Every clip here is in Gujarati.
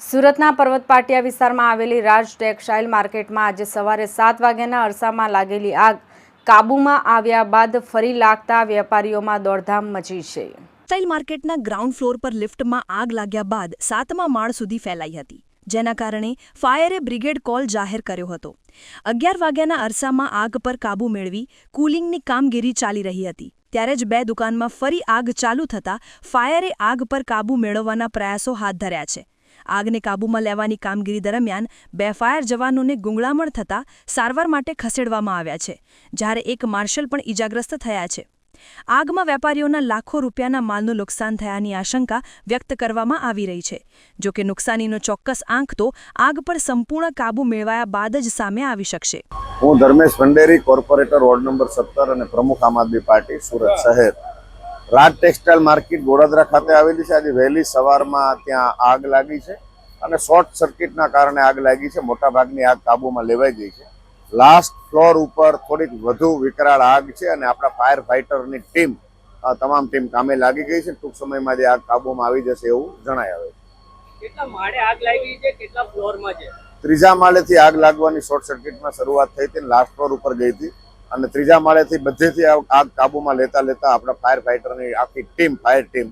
સુરતના પર્વત પાટિયા વિસ્તારમાં આવેલી રાજ ટેક્સટાઇલ માર્કેટમાં આજે સવારે સાત વાગ્યાના અરસામાં લાગેલી આગ કાબૂમાં આવ્યા બાદ ફરી લાગતા વેપારીઓમાં દોડધામ મચી છે. ટેક્સટાઇલ માર્કેટના ગ્રાઉન્ડ ફ્લોર પર લિફ્ટમાં આગ લાગ્યા બાદ સાતમા માળ સુધી ફેલાઈ હતી, જેના કારણે ફાયરે બ્રિગેડ કોલ જાહેર કર્યો હતો. અગિયાર વાગ્યાના અરસામાં આગ પર કાબૂ મેળવી કુલિંગની કામગીરી ચાલી રહી હતી. ત્યારે જ બે દુકાનમાં ફરી આગ ચાલુ થતાં ફાયરે આગ પર કાબૂ મેળવવાના પ્રયાસો હાથ ધર્યા છે. આગને કાબૂમાં લેવાની કામગીરી દરમિયાન બે ફાયર જવાનોને ગુંગળામણ થતાં સારવાર માટે ખસેડવામાં આવ્યા છે, જ્યારે એક માર્શલ પણ ઇજાગ્રસ્ત થયા છે. આગમાં વેપારીઓના લાખો રૂપિયાના માલનું નુકસાન થયાની આશંકા વ્યક્ત કરવામાં આવી રહી છે. જો કે નુકસાનીનો ચોક્કસ આંક તો આગ પર સંપૂર્ણ કાબૂ મેળવાયા બાદ જ સામે આવી શકશે. હું Dharmesh Bhanderi, corporator ward number સત્તર અને પ્રમુખ આમ આદમી પાર્ટી, સુરત શહેર. રાજ ટેક્સટાઇલ માર્કેટ ગોડાદરા ખાતે આવેલી છે. આજે વહેલી સવારમાં ત્યાં આગ લાગી છે. અને શોર્ટ સર્કિટના કારણે આગ લાગી છે. મોટાભાગની આગ કાબૂમાં લેવાઈ ગઈ છે. લાસ્ટ ફ્લોર ઉપર થોડીક વધુ વિકરાળ આગ છે અને આપણા ફાયર ફાઇટરની ટીમ તમામ ટીમ કામે લાગી ગઈ છે. ટૂંક સમયમાં જે આગ કાબૂમાં આવી જશે એવું જણાય આવે છે. કેટલા માળે આગ લાગી છે? કેટલા ફ્લોરમાં છે? ત્રીજા માળેથી આગ લાગવાની શોર્ટ સર્કિટમાં શરૂઆત થઈ હતી લાસ્ટ ફ્લોર ઉપર ગઈ હતી. અને ત્રીજા માળેથી બધેથી આગ કાબૂમાં લેતા લેતા આપણા ફાયર ફાઈટરની આખી ટીમ ફાયર ટીમ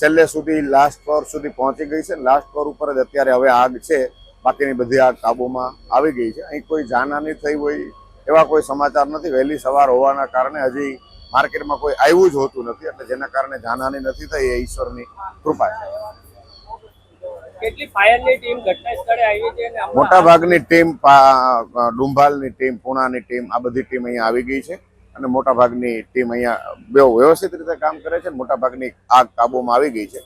છેલ્લે સુધી લાસ્ટ ફ્લોર સુધી પહોંચી ગઈ છે. લાસ્ટ ફ્લોર ઉપર જ અત્યારે હવે આગ છે. બાકીની બધી આગ કાબૂમાં આવી ગઈ છે. અહીં કોઈ જાનહાની થઈ હોય એવા કોઈ સમાચાર નથી. વહેલી સવાર હોવાના કારણે હજી માર્કેટમાં કોઈ આવ્યું જ હોતું નથી. એટલે જેના કારણે જાનહાની નથી થઈ એ ઈશ્વરની કૃપા છે મોટા ભાગની ટીમ ડુંભાલની ટીમ પુણાની ટીમ આ બધી ટીમ અહીંયા આવી ગઈ છે. અને મોટાભાગની ટીમ અહીંયા બહુ વ્યવસ્થિત રીતે કામ કરે છે મોટાભાગની આગ કાબૂમાં આવી ગઈ છે.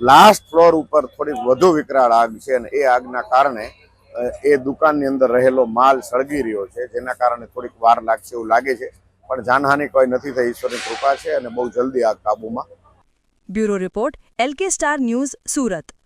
લાસ્ટ ફ્લોર ઉપર થોડીક વધુ વિકરાળ આગ છે અને એ આગના કારણે એ દુકાનની અંદર રહેલો માલ સળગી રહ્યો છે, જેના કારણે થોડીક વાર લાગશે એવું લાગે છે. પણ જાનહાનિ કોઈ નથી થઈ, ઈશ્વરની કૃપા છે અને બહુ જલ્દી આગ કાબૂમાં. Bureau report, LK star news, Surat.